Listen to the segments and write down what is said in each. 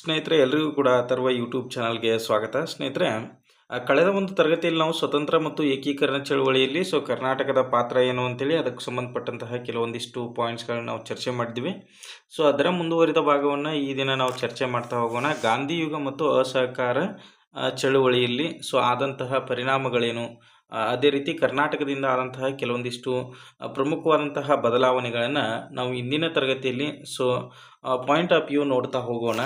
ಸ್ನೇಹಿತರೆ, ಎಲ್ರಿಗೂ ಕೂಡ ತರುವ ಯೂಟ್ಯೂಬ್ ಚಾನಲ್ಗೆ ಸ್ವಾಗತ. ಸ್ನೇಹಿತರೆ ಕಳೆದ ಒಂದು ತರಗತಿಯಲ್ಲಿ ನಾವು ಸ್ವತಂತ್ರ ಮತ್ತು ಏಕೀಕರಣ ಚಳುವಳಿಯಲ್ಲಿ, ಸೊ ಕರ್ನಾಟಕದ ಪಾತ್ರ ಏನು ಅಂತೇಳಿ ಅದಕ್ಕೆ ಸಂಬಂಧಪಟ್ಟಂತಹ ಕೆಲವೊಂದಿಷ್ಟು ಪಾಯಿಂಟ್ಸ್ಗಳನ್ನ ನಾವು ಚರ್ಚೆ ಮಾಡಿದ್ವಿ. ಸೊ ಅದರ ಮುಂದುವರಿದ ಭಾಗವನ್ನು ಈ ದಿನ ನಾವು ಚರ್ಚೆ ಮಾಡ್ತಾ ಹೋಗೋಣ. ಗಾಂಧಿ ಯುಗ ಮತ್ತು ಅಸಹಕಾರ ಚಳುವಳಿಯಲ್ಲಿ, ಸೊ ಆದಂತಹ ಪರಿಣಾಮಗಳೇನು? ಅದೇ ರೀತಿ ಕರ್ನಾಟಕದಿಂದ ಆದಂತಹ ಕೆಲವೊಂದಿಷ್ಟು ಪ್ರಮುಖವಾದಂತಹ ಬದಲಾವಣೆಗಳನ್ನು ನಾವು ಇಂದಿನ ತರಗತಿಯಲ್ಲಿ, ಸೊ ಪಾಯಿಂಟ್ ಆಫ್ ವ್ಯೂ ನೋಡ್ತಾ ಹೋಗೋಣ.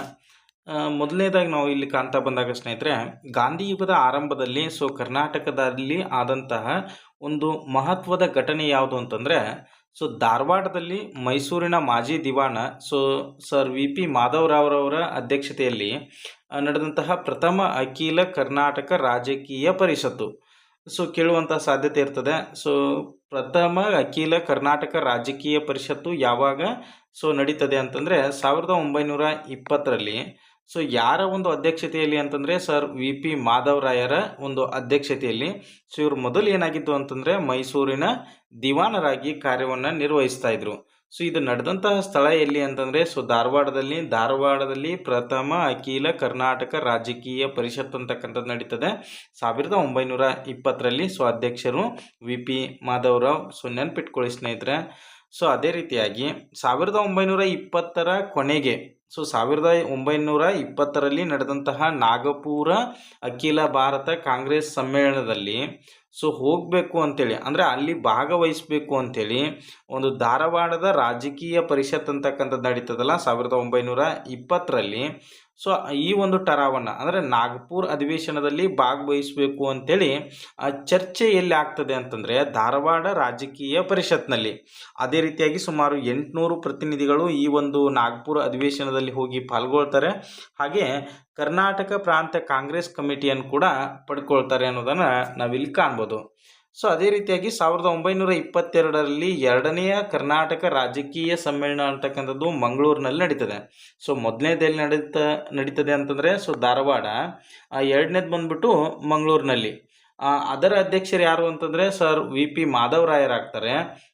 ಮೊದಲನೇದಾಗಿ ನಾವು ಇಲ್ಲಿ ಕಾಣ್ತಾ ಬಂದಾಗ ಸ್ನೇಹಿತರೆ, ಗಾಂಧಿ ಯುಗದ ಆರಂಭದಲ್ಲಿ ಸೊ ಕರ್ನಾಟಕದಲ್ಲಿ ಆದಂತಹ ಒಂದು ಮಹತ್ವದ ಘಟನೆ ಯಾವುದು ಅಂತಂದರೆ ಸೊ ಧಾರವಾಡದಲ್ಲಿ ಮೈಸೂರಿನ ಮಾಜಿ ದಿವಾಣ ಸೊ ಸರ್ ವಿ ಪಿ ಮಾಧವರಾವ್ರವರ ಅಧ್ಯಕ್ಷತೆಯಲ್ಲಿ ನಡೆದಂತಹ ಪ್ರಥಮ ಅಖಿಲ ಕರ್ನಾಟಕ ರಾಜಕೀಯ ಪರಿಷತ್ತು. ಸೊ ಕೇಳುವಂಥ ಸಾಧ್ಯತೆ ಇರ್ತದೆ. ಸೊ ಪ್ರಥಮ ಅಖಿಲ ಕರ್ನಾಟಕ ರಾಜಕೀಯ ಪರಿಷತ್ತು ಯಾವಾಗ ಸೊ ನಡೀತದೆ ಅಂತಂದರೆ, ಸಾವಿರದ ಒಂಬೈನೂರ ಇಪ್ಪತ್ತರಲ್ಲಿ ಸೊ ಯಾರ ಒಂದು ಅಧ್ಯಕ್ಷತೆಯಲ್ಲಿ ಅಂತಂದರೆ ಸರ್ ವಿ ಪಿ ಮಾಧವರಾಯರ ಒಂದು ಅಧ್ಯಕ್ಷತೆಯಲ್ಲಿ. ಸೊ ಇವರು ಮೊದಲು ಏನಾಗಿದ್ದು ಅಂತಂದರೆ ಮೈಸೂರಿನ ದಿವಾನರಾಗಿ ಕಾರ್ಯವನ್ನು ನಿರ್ವಹಿಸ್ತಾ ಇದ್ರು. ಸೊ ಇದು ನಡೆದಂತಹ ಸ್ಥಳ ಎಲ್ಲಿ ಅಂತಂದರೆ ಸೊ ಧಾರವಾಡದಲ್ಲಿ ಧಾರವಾಡದಲ್ಲಿ ಪ್ರಥಮ ಅಖಿಲ ಕರ್ನಾಟಕ ರಾಜಕೀಯ ಪರಿಷತ್ ಅಂತಕ್ಕಂಥದ್ದು ನಡೀತದೆ. ಸಾವಿರದ ಒಂಬೈನೂರ ಇಪ್ಪತ್ತರಲ್ಲಿ ಸೊ ಅಧ್ಯಕ್ಷರು ವಿ ಪಿ ಮಾಧವರಾವ್ ಸೊ ನೆನ್ಪಿಟ್ಕೊಳ್ಳಿ ಸ್ನೇಹಿತರೆ. ಸೊ ಅದೇ ರೀತಿಯಾಗಿ ಸಾವಿರದ ಒಂಬೈನೂರ ಇಪ್ಪತ್ತರ ಕೊನೆಗೆ ಸೊ ಸಾವಿರದ ಒಂಬೈನೂರ ಇಪ್ಪತ್ತರಲ್ಲಿ ನಡೆದಂತಹ ನಾಗಪುರ ಅಖಿಲ ಭಾರತ ಕಾಂಗ್ರೆಸ್ ಸಮ್ಮೇಳನದಲ್ಲಿ, ಸೊ ಹೋಗಬೇಕು ಅಂತೇಳಿ, ಅಂದರೆ ಅಲ್ಲಿ ಭಾಗವಹಿಸಬೇಕು ಅಂಥೇಳಿ ಒಂದು ಧಾರವಾಡದ ರಾಜಕೀಯ ಪರಿಷತ್ ಅಂತಕ್ಕಂಥದ್ದು ನಡೀತದಲ್ಲ, ಸಾವಿರದ ಒಂಬೈನೂರ ಇಪ್ಪತ್ತರಲ್ಲಿ ಸೊ, ಈ ಒಂದು ಟರಾವನ್ನು, ಅಂದರೆ ನಾಗಪುರ ಅಧಿವೇಶನದಲ್ಲಿ ಭಾಗವಹಿಸಬೇಕು ಅಂತೇಳಿ ಚರ್ಚೆ ಎಲ್ಲಿ ಆಗ್ತದೆ ಅಂತಂದರೆ ಧಾರವಾಡ ರಾಜಕೀಯ ಪರಿಷತ್ನಲ್ಲಿ. ಅದೇ ರೀತಿಯಾಗಿ ಸುಮಾರು ಎಂಟುನೂರು ಪ್ರತಿನಿಧಿಗಳು ಈ ಒಂದು ನಾಗ್ಪುರ ಅಧಿವೇಶನದಲ್ಲಿ ಹೋಗಿ ಪಾಲ್ಗೊಳ್ತಾರೆ. ಹಾಗೆ ಕರ್ನಾಟಕ ಪ್ರಾಂತ ಕಾಂಗ್ರೆಸ್ ಕಮಿಟಿಯನ್ನು ಕೂಡ ಪಡ್ಕೊಳ್ತಾರೆ ಅನ್ನೋದನ್ನು ನಾವಿಲ್ಲಿ ಕಾಣ್ಬೋದು. ಸೊ ಅದೇ ರೀತಿಯಾಗಿ ಸಾವಿರದ ಒಂಬೈನೂರ ಇಪ್ಪತ್ತೆರಡರಲ್ಲಿ ಎರಡನೆಯ ಕರ್ನಾಟಕ ರಾಜಕೀಯ ಸಮ್ಮೇಳನ ಅಂತಕ್ಕಂಥದ್ದು ಮಂಗಳೂರಿನಲ್ಲಿ ನಡೀತದೆ. ಸೊ ಮೊದಲನೇದಲ್ಲಿ ನಡೀತ, ನಡೀತದೆ ಅಂತಂದರೆ, ಸೊ ಧಾರವಾಡ. ಎರಡನೇದು ಬಂದ್ಬಿಟ್ಟು ಮಂಗಳೂರಿನಲ್ಲಿ. ಅದರ ಅಧ್ಯಕ್ಷರು ಯಾರು ಅಂತಂದರೆ ಸರ್ ವಿ ಪಿ ಮಾಧವರಾಯರಾಗ್ತಾರೆ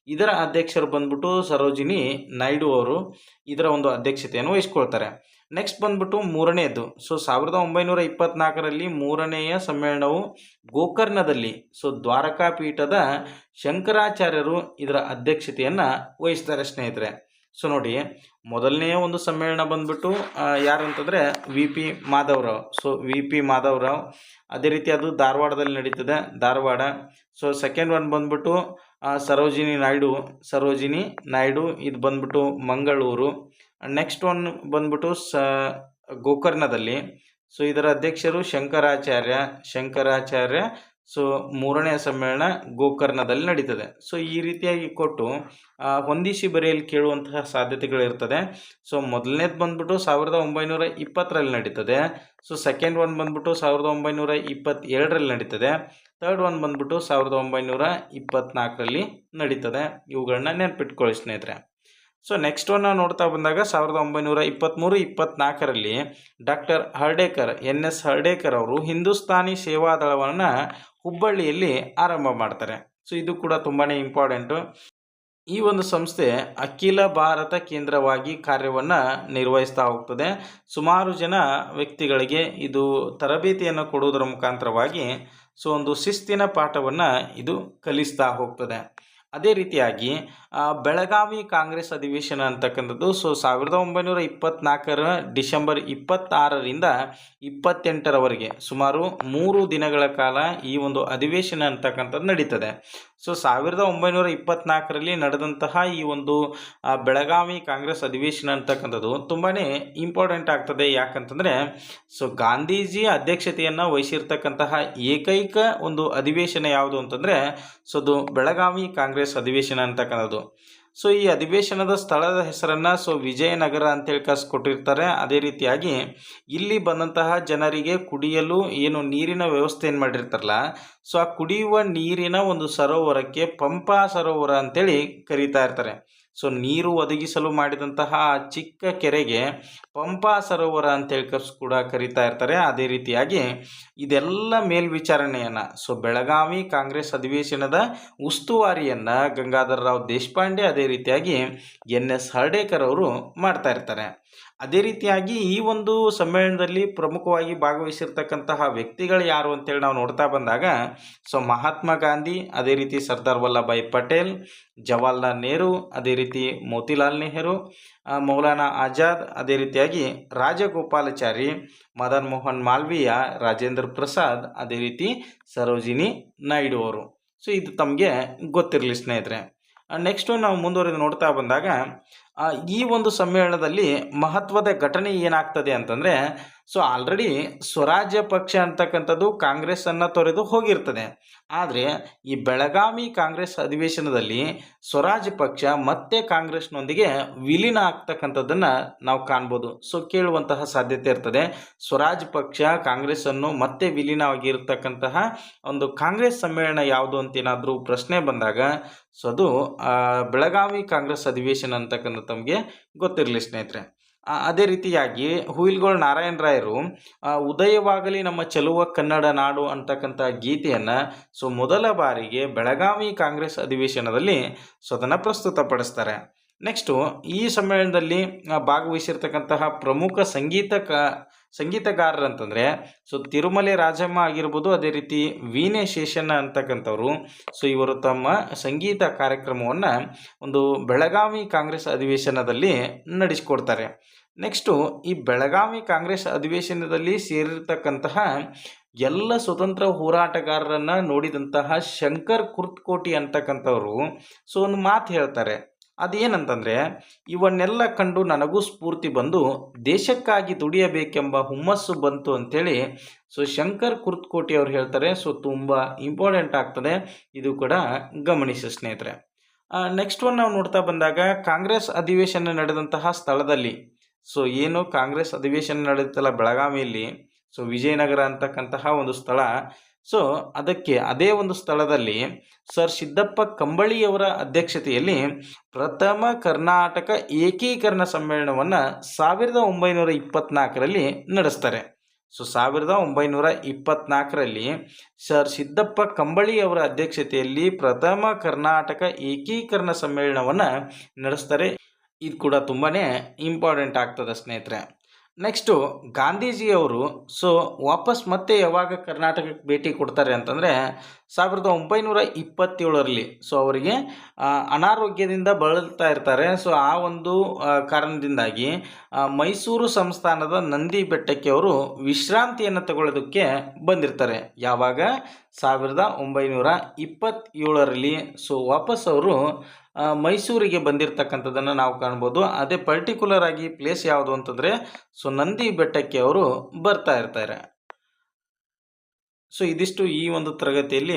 ಇದರ ಅಧ್ಯಕ್ಷರು ಬಂದ್ಬಿಟ್ಟು ಸರೋಜಿನಿ ನಾಯ್ಡು ಅವರು ಇದರ ಒಂದು ಅಧ್ಯಕ್ಷತೆಯನ್ನು ವಹಿಸ್ಕೊಳ್ತಾರೆ. ನೆಕ್ಸ್ಟ್ ಬಂದ್ಬಿಟ್ಟು ಮೂರನೆಯದು ಸೊ ಸಾವಿರದ ಒಂಬೈನೂರ ಇಪ್ಪತ್ನಾಲ್ಕರಲ್ಲಿ ಮೂರನೆಯ ಸಮ್ಮೇಳನವು ಗೋಕರ್ಣದಲ್ಲಿ ಸೊ ದ್ವಾರಕಾ ಪೀಠದ ಶಂಕರಾಚಾರ್ಯರು ಇದರ ಅಧ್ಯಕ್ಷತೆಯನ್ನು ವಹಿಸ್ತಾರೆ ಸ್ನೇಹಿತರೆ. ಸೊ ನೋಡಿ ಮೊದಲನೆಯ ಒಂದು ಸಮ್ಮೇಳನ ಬಂದ್ಬಿಟ್ಟು ಯಾರು ಅಂತಂದರೆ V P Madhavrao. So V P Madhavrao, ಅದೇ ರೀತಿ ಅದು ಧಾರವಾಡದಲ್ಲಿ ನಡೀತದೆ, ಧಾರವಾಡ. ಸೊ ಸೆಕೆಂಡ್ ಒನ್ ಬಂದ್ಬಿಟ್ಟು ಸರೋಜಿನಿ ನಾಯ್ಡು ಸರೋಜಿನಿ ನಾಯ್ಡು, ಇದು ಬಂದ್ಬಿಟ್ಟು ಮಂಗಳೂರು. ನೆಕ್ಸ್ಟ್ ಒನ್ ಬಂದ್ಬಿಟ್ಟು ಸ, ಗೋಕರ್ಣದಲ್ಲಿ. ಸೊ ಇದರ ಅಧ್ಯಕ್ಷರು ಶಂಕರಾಚಾರ್ಯ ಶಂಕರಾಚಾರ್ಯ ಸೊ ಮೂರನೇ ಸಮ್ಮೇಳನ ಗೋಕರ್ಣದಲ್ಲಿ ನಡೀತದೆ. ಸೊ ಈ ರೀತಿಯಾಗಿ ಕೊಟ್ಟು ಹೊಂದಿಸಿ ಬರೆಯಲ್ಲಿ ಕೇಳುವಂತಹ ಸಾಧ್ಯತೆಗಳಿರ್ತದೆ ಸೊ ಮೊದಲನೇದು ಬಂದ್ಬಿಟ್ಟು ಸಾವಿರದ ಒಂಬೈನೂರ ಇಪ್ಪತ್ತರಲ್ಲಿ ನಡೀತದೆ. ಸೊ ಸೆಕೆಂಡ್ ಒನ್ ಬಂದ್ಬಿಟ್ಟು ಸಾವಿರದ ಒಂಬೈನೂರ ಇಪ್ಪತ್ತೇಳರಲ್ಲಿ ನಡೀತದೆ. ತರ್ಡ್ ಒನ್ ಬಂದ್ಬಿಟ್ಟು ಸಾವಿರದ ಒಂಬೈನೂರ ಇಪ್ಪತ್ತ್ನಾಲ್ಕರಲ್ಲಿ ನಡೀತದೆ. ಇವುಗಳನ್ನ ನೆನ್ಪಿಟ್ಕೊಳ್ಳಿ ಸ್ನೇಹಿತರೆ. ಸೊ ನೆಕ್ಸ್ಟ್ ಒನ್ ನೋಡ್ತಾ ಬಂದಾಗ ಸಾವಿರದ ಒಂಬೈನೂರ ಇಪ್ಪತ್ತ್ಮೂರು ಇಪ್ಪತ್ನಾಲ್ಕರಲ್ಲಿ doctor Hardekar, N S Hardekar ಅವರು ಹಿಂದೂಸ್ತಾನಿ ಸೇವಾದಳವನ್ನು ಹುಬ್ಬಳ್ಳಿಯಲ್ಲಿ ಆರಂಭ ಮಾಡ್ತಾರೆ. ಸೊ ಇದು ಕೂಡ ತುಂಬಾ ಇಂಪಾರ್ಟೆಂಟು ಈ ಒಂದು ಸಂಸ್ಥೆ ಅಖಿಲ ಭಾರತ ಕೇಂದ್ರವಾಗಿ ಕಾರ್ಯವನ್ನು ನಿರ್ವಹಿಸ್ತಾ ಹೋಗ್ತದೆ. ಸುಮಾರು ಜನ ವ್ಯಕ್ತಿಗಳಿಗೆ ಇದು ತರಬೇತಿಯನ್ನು ಕೊಡುವುದರ ಮುಖಾಂತರವಾಗಿ ಸೊ, ಒಂದು ಶಿಸ್ತಿನ ಪಾಠವನ್ನು ಇದು ಕಲಿಸ್ತಾ ಹೋಗ್ತದೆ. ಅದೇ ರೀತಿಯಾಗಿ ಬೆಳಗಾವಿ ಕಾಂಗ್ರೆಸ್ ಅಧಿವೇಶನ ಅಂತಕ್ಕಂಥದ್ದು. ಸೊ ಸಾವಿರದ ಒಂಬೈನೂರ ಇಪ್ಪತ್ನಾಲ್ಕರ ಡಿಸೆಂಬರ್ ಇಪ್ಪತ್ತಾರರಿಂದ ಇಪ್ಪತ್ತೆಂಟರವರೆಗೆ, ಸುಮಾರು ಮೂರು ದಿನಗಳ ಕಾಲ ಈ ಒಂದು ಅಧಿವೇಶನ ಅಂತಕ್ಕಂಥದ್ದು ನಡೀತದೆ. ಸೊ ಸಾವಿರದ ಒಂಬೈನೂರ ಇಪ್ಪತ್ನಾಲ್ಕರಲ್ಲಿ ನಡೆದಂತಹ ಈ ಒಂದು ಬೆಳಗಾವಿ ಕಾಂಗ್ರೆಸ್ ಅಧಿವೇಶನ ಅಂತಕ್ಕಂಥದ್ದು ತುಂಬಾ ಇಂಪಾರ್ಟೆಂಟ್ ಆಗ್ತದೆ. ಯಾಕಂತಂದರೆ ಸೊ ಗಾಂಧೀಜಿ ಅಧ್ಯಕ್ಷತೆಯನ್ನು ವಹಿಸಿರ್ತಕ್ಕಂತಹ ಏಕೈಕ ಒಂದು ಅಧಿವೇಶನ ಯಾವುದು ಅಂತಂದರೆ ಸೊ ಅದು ಬೆಳಗಾವಿ ಕಾಂಗ್ರೆಸ್ ಅಧಿವೇಶನ ಅಂತಕ್ಕಂಥದ್ದು. ಸೊ ಈ ಅಧಿವೇಶನದ ಸ್ಥಳದ ಹೆಸರನ್ನು ಸೊ ವಿಜಯನಗರ ಅಂತೇಳಿ ಕಸ್ ಕೊಟ್ಟಿರ್ತಾರೆ ಅದೇ ರೀತಿಯಾಗಿ ಇಲ್ಲಿ ಬಂದಂತಹ ಜನರಿಗೆ ಕುಡಿಯಲು ಏನು ನೀರಿನ ವ್ಯವಸ್ಥೆ ಏನು ಮಾಡಿರ್ತಾರಲ್ಲ ಸೊ ಆ ಕುಡಿಯುವ ನೀರಿನ ಒಂದು ಸರೋವರಕ್ಕೆ ಪಂಪಾ ಸರೋವರ ಅಂತೇಳಿ ಕರೀತಾ ಇರ್ತಾರೆ. ಸೊ ನೀರು ಒದಗಿಸಲು ಮಾಡಿದಂತಹ ಚಿಕ್ಕ ಕೆರೆಗೆ ಪಂಪಾ ಸರೋವರ ಅಂತೇಳಿ ಕಸ್ ಕೂಡ ಕರೀತಾ ಇರ್ತಾರೆ. ಅದೇ ರೀತಿಯಾಗಿ ಇದೆಲ್ಲ ಮೇಲ್ವಿಚಾರಣೆಯನ್ನು, ಸೊ ಬೆಳಗಾವಿ ಕಾಂಗ್ರೆಸ್ ಅಧಿವೇಶನದ ಉಸ್ತುವಾರಿಯನ್ನು ಗಂಗಾಧರ ರಾವ್ ದೇಶಪಾಂಡೆ ಅದೇ ರೀತಿಯಾಗಿ ಎನ್ ಎಸ್ ಹರ್ಡೇಕರ್ ಅವರು ಮಾಡ್ತಾ ಇರ್ತಾರೆ. ಅದೇ ರೀತಿಯಾಗಿ ಈ ಒಂದು ಸಮ್ಮೇಳನದಲ್ಲಿ ಪ್ರಮುಖವಾಗಿ ಭಾಗವಹಿಸಿರ್ತಕ್ಕಂತಹ ವ್ಯಕ್ತಿಗಳು ಯಾರು ಅಂತೇಳಿ ನಾವು ನೋಡ್ತಾ ಬಂದಾಗ, ಸೊ ಮಹಾತ್ಮ ಗಾಂಧಿ, ಅದೇ ರೀತಿ ಸರ್ದಾರ್ ವಲ್ಲಭಾಯ್ ಪಟೇಲ್, ಜವಾಹರ್ಲಾಲ್ ನೆಹರು, ಅದೇ ರೀತಿ ಮೋತಿಲಾಲ್ ನೆಹರು ಮೌಲಾನಾ ಆಜಾದ್, ಅದೇ ರೀತಿಯಾಗಿ ರಾಜಗೋಪಾಲಾಚಾರಿ, ಮದನ್ ಮೋಹನ್ ಮಾಲ್ವೀಯ, ರಾಜೇಂದ್ರ ಪ್ರಸಾದ್, ಅದೇ ರೀತಿ ಸರೋಜಿನಿ ನಾಯ್ಡು ಅವರು. ಸೊ ಇದು ತಮಗೆ ಗೊತ್ತಿರಲಿ ಸ್ನೇಹಿತರೆ. ನೆಕ್ಸ್ಟು ನಾವು ಮುಂದುವರೆದು ನೋಡ್ತಾ ಬಂದಾಗ ಈ ಒಂದು ಸಮ್ಮೇಳನದಲ್ಲಿ ಮಹತ್ವದ ಘಟನೆ ಏನಾಗ್ತದೆ ಅಂತಂದರೆ, ಸೊ ಆಲ್ರೆಡಿ ಸ್ವರಾಜ್ಯ ಪಕ್ಷ ಅಂತಕ್ಕಂಥದ್ದು ಕಾಂಗ್ರೆಸ್ಸನ್ನು ತೊರೆದು ಹೋಗಿರ್ತದೆ. ಆದರೆ ಈ ಬೆಳಗಾವಿ ಕಾಂಗ್ರೆಸ್ ಅಧಿವೇಶನದಲ್ಲಿ ಸ್ವರಾಜ್ ಪಕ್ಷ ಮತ್ತೆ ಕಾಂಗ್ರೆಸ್ನೊಂದಿಗೆ ವಿಲೀನ ಆಗ್ತಕ್ಕಂಥದ್ದನ್ನು ನಾವು ಕಾಣ್ಬೋದು. ಸೊ ಕೇಳುವಂತಹ ಸಾಧ್ಯತೆ ಇರ್ತದೆ. ಸ್ವರಾಜ್ ಪಕ್ಷ ಕಾಂಗ್ರೆಸ್ಸನ್ನು ಮತ್ತೆ ವಿಲೀನವಾಗಿರ್ತಕ್ಕಂತಹ ಒಂದು ಕಾಂಗ್ರೆಸ್ ಸಮ್ಮೇಳನ ಯಾವುದು ಅಂತ ಏನಾದರೂ ಪ್ರಶ್ನೆ ಬಂದಾಗ, ಸೊ ಅದು ಬೆಳಗಾವಿ ಕಾಂಗ್ರೆಸ್ ಅಧಿವೇಶನ ಅಂತಕ್ಕಂಥ ತಮಗೆ ಗೊತ್ತಿರಲಿ ಸ್ನೇಹಿತರೆ. ಅದೇ ರೀತಿಯಾಗಿ ಹುಯಿಲ್ಗೋಳ್ ನಾರಾಯಣ ರಾಯರು ಉದಯವಾಗಲಿ ನಮ್ಮ ಚೆಲುವ ಕನ್ನಡ ನಾಡು ಅಂತಕ್ಕಂಥ ಗೀತೆಯನ್ನು ಸೊ ಮೊದಲ ಬಾರಿಗೆ ಬೆಳಗಾವಿ ಕಾಂಗ್ರೆಸ್ ಅಧಿವೇಶನದಲ್ಲಿ ಸೊ ಅದನ್ನು ಪ್ರಸ್ತುತಪಡಿಸ್ತಾರೆ. ನೆಕ್ಸ್ಟು ಈ ಸಮ್ಮೇಳನದಲ್ಲಿ ಭಾಗವಹಿಸಿರ್ತಕ್ಕಂತಹ ಪ್ರಮುಖ ಸಂಗೀತ ಕ ಸಂಗೀತಗಾರರು ಅಂತಂದರೆ ಸೊ ತಿರುಮಲೆ ರಾಜಮ್ಮ ಆಗಿರ್ಬೋದು, ಅದೇ ರೀತಿ ವೀಣೆ ಶೇಷಣ್ಣ ಅಂತಕ್ಕಂಥವ್ರು. ಸೊ ಇವರು ತಮ್ಮ ಸಂಗೀತ ಕಾರ್ಯಕ್ರಮವನ್ನು ಒಂದು ಬೆಳಗಾವಿ ಕಾಂಗ್ರೆಸ್ ಅಧಿವೇಶನದಲ್ಲಿ ನಡೆಸಿಕೊಡ್ತಾರೆ. ನೆಕ್ಸ್ಟು ಈ ಬೆಳಗಾವಿ ಕಾಂಗ್ರೆಸ್ ಅಧಿವೇಶನದಲ್ಲಿ ಸೇರಿರ್ತಕ್ಕಂತಹ ಎಲ್ಲ ಸ್ವತಂತ್ರ ಹೋರಾಟಗಾರರನ್ನು ನೋಡಿದಂತಹ ಶಂಕರ್ ಕುರ್ತಕೋಟಿ ಅಂತಕ್ಕಂಥವ್ರು, ಸೊ ಒಂದು ಮಾತು ಹೇಳ್ತಾರೆ. ಅದೇನಂತಂದರೆ, ಇವನ್ನೆಲ್ಲ ಕಂಡು ನನಗೂ ಸ್ಫೂರ್ತಿ ಬಂದು ದೇಶಕ್ಕಾಗಿ ದುಡಿಯಬೇಕೆಂಬ ಹುಮ್ಮಸ್ಸು ಬಂತು ಅಂಥೇಳಿ ಸೊ ಶಂಕರ್ ಕುರ್ತಕೋಟಿ ಅವ್ರು ಹೇಳ್ತಾರೆ. ಸೊ ತುಂಬ ಇಂಪಾರ್ಟೆಂಟ್ ಆಗ್ತದೆ. ಇದು ಕೂಡ ಗಮನಿಸಿ ಸ್ನೇಹಿತರೆ. ನೆಕ್ಸ್ಟ್ ಒನ್ ನಾವು ನೋಡ್ತಾ ಬಂದಾಗ, ಕಾಂಗ್ರೆಸ್ ಅಧಿವೇಶನ ನಡೆದಂತಹ ಸ್ಥಳದಲ್ಲಿ. ಸೊ ಏನು ಕಾಂಗ್ರೆಸ್ ಅಧಿವೇಶನ ನಡೆಯುತ್ತಲ್ಲ ಬೆಳಗಾವಿಯಲ್ಲಿ ಸೊ ವಿಜಯನಗರ ಅಂತಕ್ಕಂತಹ ಒಂದು ಸ್ಥಳ. ಸೊ ಅದಕ್ಕೆ ಅದೇ ಒಂದು ಸ್ಥಳದಲ್ಲಿ ಸರ್ ಸಿದ್ದಪ್ಪ ಕಂಬಳಿಯವರ ಅಧ್ಯಕ್ಷತೆಯಲ್ಲಿ ಪ್ರಥಮ ಕರ್ನಾಟಕ ಏಕೀಕರಣ ಸಮ್ಮೇಳನವನ್ನು ಸಾವಿರದ ಒಂಬೈನೂರ ಇಪ್ಪತ್ನಾಲ್ಕರಲ್ಲಿ ನಡೆಸ್ತಾರೆ. ಸೊ ಸಾವಿರದ ಒಂಬೈನೂರ ಇಪ್ಪತ್ತ್ನಾಲ್ಕರಲ್ಲಿ ಸರ್ ಸಿದ್ದಪ್ಪ ಕಂಬಳಿಯವರ ಅಧ್ಯಕ್ಷತೆಯಲ್ಲಿ ಪ್ರಥಮ ಕರ್ನಾಟಕ ಏಕೀಕರಣ ಸಮ್ಮೇಳನವನ್ನು ನಡೆಸ್ತಾರೆ. ಇದು ಕೂಡ ತುಂಬಾ ಇಂಪಾರ್ಟೆಂಟ್ ಆಗ್ತದೆ ಸ್ನೇಹಿತರೆ. ನೆಕ್ಸ್ಟು ಗಾಂಧೀಜಿಯವರು ಸೊ ವಾಪಸ್ ಮತ್ತೆ ಯಾವಾಗ ಕರ್ನಾಟಕಕ್ಕೆ ಭೇಟಿ ಕೊಡ್ತಾರೆ ಅಂತಂದರೆ, ಸಾವಿರದ ಒಂಬೈನೂರ ಇಪ್ಪತ್ತೇಳರಲ್ಲಿ. ಸೊ ಅವರಿಗೆ ಅನಾರೋಗ್ಯದಿಂದ ಬಳಲ್ತಾ ಇರ್ತಾರೆ. ಸೊ ಆ ಒಂದು ಕಾರಣದಿಂದಾಗಿ ಮೈಸೂರು ಸಂಸ್ಥಾನದ ನಂದಿ ಬೆಟ್ಟಕ್ಕೆ ಅವರು ವಿಶ್ರಾಂತಿಯನ್ನು ತಗೊಳ್ಳೋದಕ್ಕೆ ಬಂದಿರ್ತಾರೆ. ಯಾವಾಗ? ಸಾವಿರದ ಒಂಬೈನೂರ ಇಪ್ಪತ್ತೇಳರಲ್ಲಿ. ಸೊ ವಾಪಸ್ ಅವರು ಮೈಸೂರಿಗೆ ಬಂದಿರತಕ್ಕಂಥದ್ದನ್ನು ನಾವು ಕಾಣ್ಬೋದು. ಅದೇ ಪರ್ಟಿಕ್ಯುಲರ್ ಆಗಿ ಪ್ಲೇಸ್ ಯಾವುದು ಅಂತಂದರೆ ಸೊ ನಂದಿ ಬೆಟ್ಟಕ್ಕೆ ಅವರು ಬರ್ತಾ ಇರ್ತಾರೆ. ಸೊ ಇದಿಷ್ಟು ಈ ಒಂದು ತರಗತಿಯಲ್ಲಿ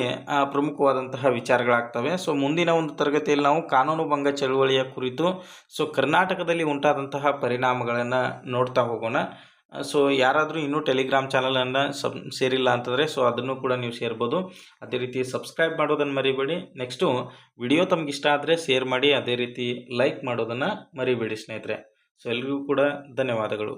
ಪ್ರಮುಖವಾದಂತಹ ವಿಚಾರಗಳಾಗ್ತವೆ. ಸೊ ಮುಂದಿನ ಒಂದು ತರಗತಿಯಲ್ಲಿ ನಾವು ಕಾನೂನು ಭಂಗ ಚಳುವಳಿಯ ಕುರಿತು ಸೊ ಕರ್ನಾಟಕದಲ್ಲಿ ಉಂಟಾದಂತಹ ಪರಿಣಾಮಗಳನ್ನು ನೋಡ್ತಾ ಹೋಗೋಣ. ಸೊ ಯಾರಾದರೂ ಇನ್ನೂ ಟೆಲಿಗ್ರಾಮ್ ಚಾನಲನ್ನು ಸಬ್, ಸೇರಿಲ್ಲ ಅಂತಂದರೆ ಸೊ ಅದನ್ನು ಕೂಡ ನೀವು ಸೇರ್ಬೋದು. ಅದೇ ರೀತಿ ಸಬ್ಸ್ಕ್ರೈಬ್ ಮಾಡೋದನ್ನು ಮರಿಬೇಡಿ. ನೆಕ್ಸ್ಟು ವಿಡಿಯೋ ತಮ್ಗೆ ಇಷ್ಟ ಆದರೆ ಶೇರ್ ಮಾಡಿ, ಅದೇ ರೀತಿ ಲೈಕ್ ಮಾಡೋದನ್ನು ಮರಿಬೇಡಿ ಸ್ನೇಹಿತರೆ. ಸೊ ಎಲ್ರಿಗೂ ಕೂಡ ಧನ್ಯವಾದಗಳು.